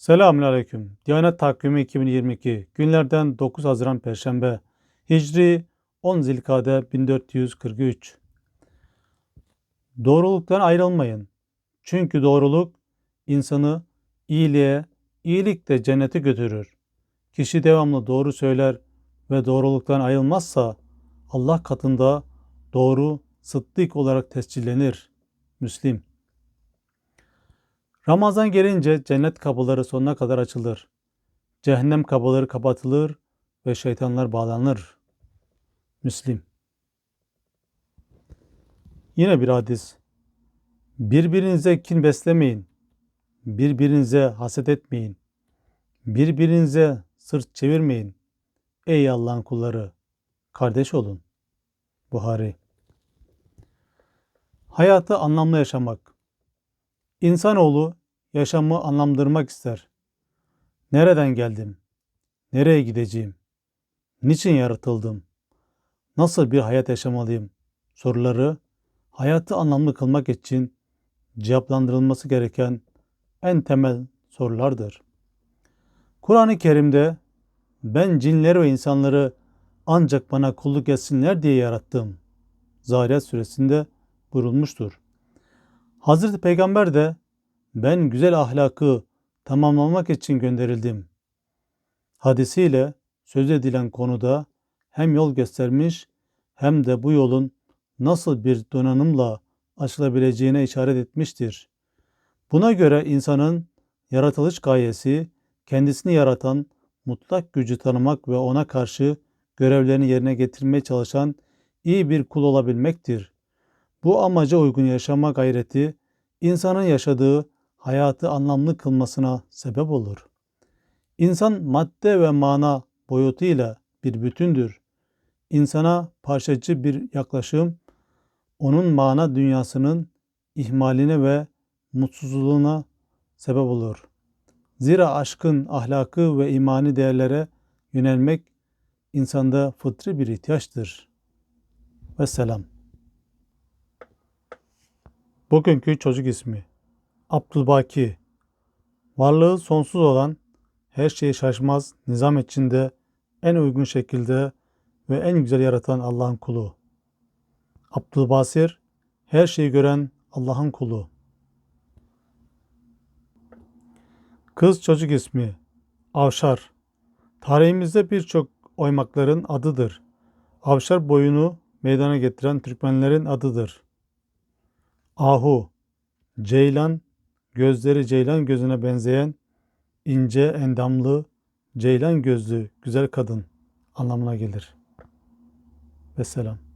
Selamünaleyküm. Diyanet Takvimi 2022 günlerden 9 Haziran Perşembe. Hicri 10 Zilkade 1443. Doğruluktan ayrılmayın. Çünkü doğruluk insanı iyiliğe, iyilik de cennete götürür. Kişi devamlı doğru söyler ve doğruluktan ayrılmazsa Allah katında doğru, sıddık olarak tescillenir. Müslim. Ramazan gelince cennet kapıları sonuna kadar açılır. Cehennem kapıları kapatılır ve şeytanlar bağlanır. Müslim. Yine bir hadis. Birbirinize kin beslemeyin. Birbirinize haset etmeyin. Birbirinize sırt çevirmeyin. Ey Allah'ın kulları, kardeş olun. Buhari. Hayatı anlamlı yaşamak. İnsanoğlu yaşamı anlamlandırmak ister. Nereden geldim? Nereye gideceğim? Niçin yaratıldım? Nasıl bir hayat yaşamalıyım? Soruları hayatı anlamlı kılmak için cevaplandırılması gereken en temel sorulardır. Kur'an-ı Kerim'de ben cinleri ve insanları ancak bana kulluk etsinler diye yarattım. Zariyat suresinde buyurulmuştur. Hazreti Peygamber de ben güzel ahlakı tamamlamak için gönderildim. Hadisiyle söz edilen konuda hem yol göstermiş hem de bu yolun nasıl bir donanımla aşılabileceğine işaret etmiştir. Buna göre insanın yaratılış gayesi kendisini yaratan mutlak gücü tanımak ve ona karşı görevlerini yerine getirmeye çalışan iyi bir kul olabilmektir. Bu amaca uygun yaşama gayreti insanın yaşadığı hayatı anlamlı kılmasına sebep olur. İnsan madde ve mana boyutuyla bir bütündür. İnsana parçacı bir yaklaşım onun mana dünyasının ihmaline ve mutsuzluğuna sebep olur. Zira aşkın ahlakı ve imani değerlere yönelmek insanda fıtri bir ihtiyaçtır. Ve selam. Bugünkü çocuk ismi Abdülbaki. Varlığı sonsuz olan, her şeyi şaşmaz, nizam içinde en uygun şekilde ve en güzel yaratan Allah'ın kulu. Abdülbasir, her şeyi gören Allah'ın kulu. Kız çocuk ismi Avşar. Tarihimizde birçok oymakların adıdır. Avşar boyunu meydana getiren Türkmenlerin adıdır. Ahu, Ceylan, gözleri ceylan gözüne benzeyen ince, endamlı, ceylan gözlü güzel kadın anlamına gelir. Vesselam.